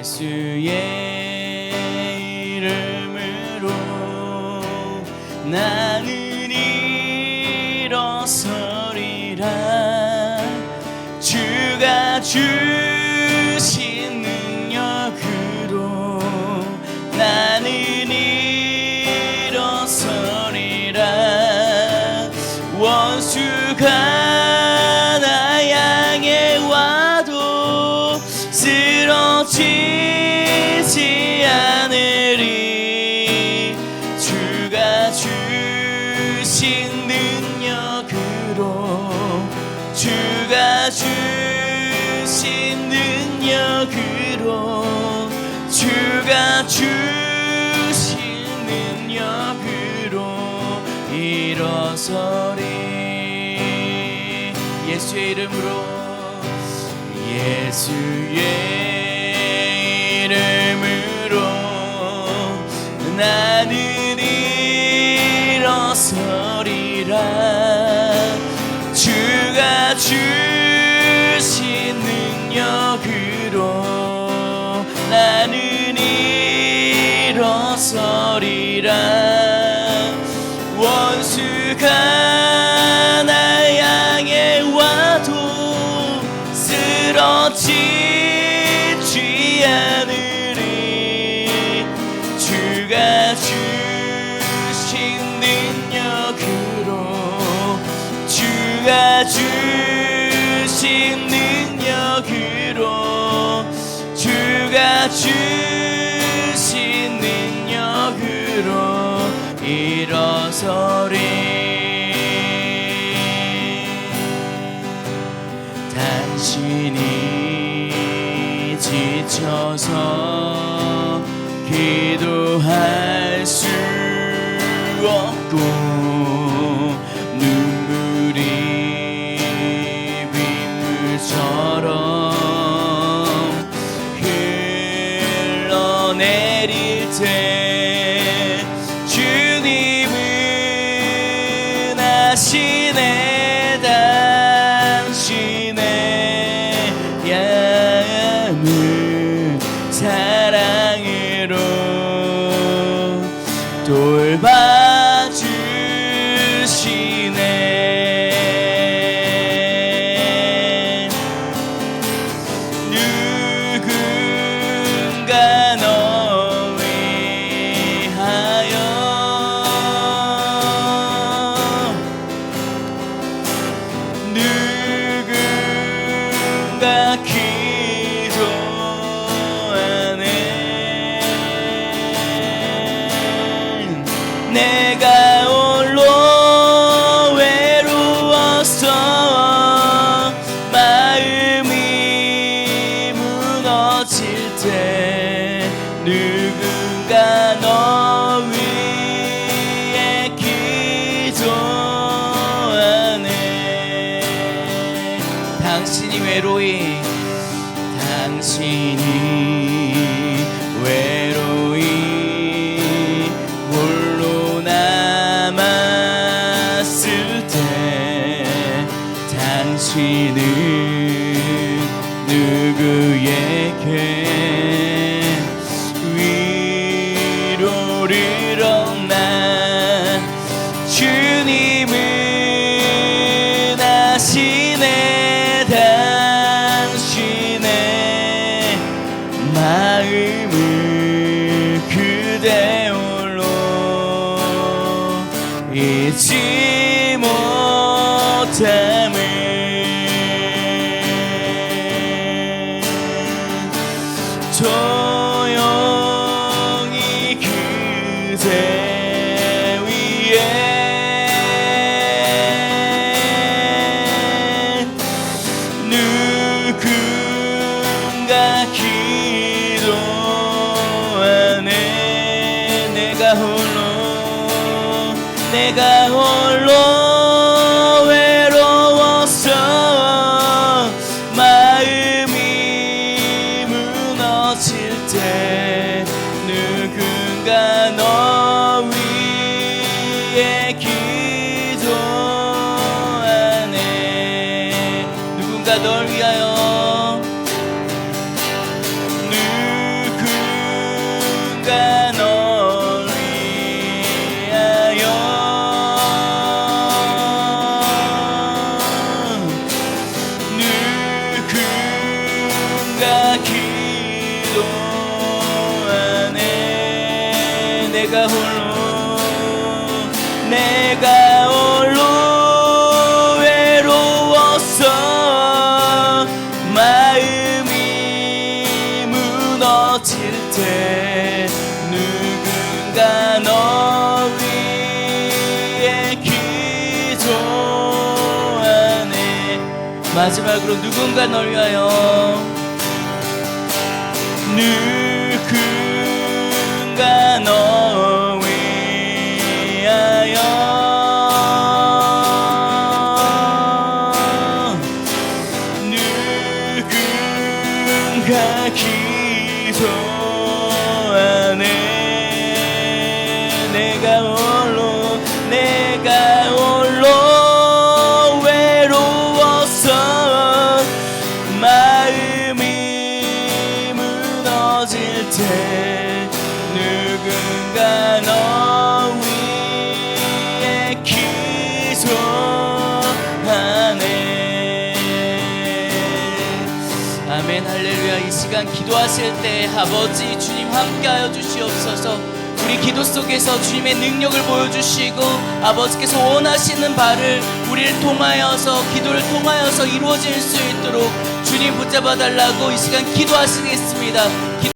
예수의 이름으로 나는 일어서리라. 주가 주신 능력으로 나는 일어서리라. 원수가 주신 능력으로 주가 주신 능력으로 주가 주신 능력으로 일어서리. 예수의 이름으로. 예수의 이름으로 나는 일어서 리라 주가 주신 능력으로 나는 일어서리라. 원수가 나 향해 와도 쓰러지지 주가 주신 능력으로 주가 주신 능력으로 일어서리. 당신이 지쳐서 기도할 수 없고 때 주님은 아시네 당신의 양을 사랑으로 돌봐주시네 외로이 당신이 마음을 그대 홀로 잊지 못함을. 조 기도 안에 누군가 널 위하여 누군가 널 위하여 누군가 기도 안에 내가 홀로 무너질 때 누군가 너 위에 기도하네 마지막으로 누군가 널 위하여 누군가 너 위하여. 누군가 기 시간 기도하실 때 아버지 주님 함께하여 주시옵소서 우리 기도 속에서 주님의 능력을 보여주시고 아버지께서 원하시는 바를 우리를 통하여서 기도를 통하여서 이루어질 수 있도록 주님 붙잡아 달라고 이 시간 기도하시겠습니다. 기-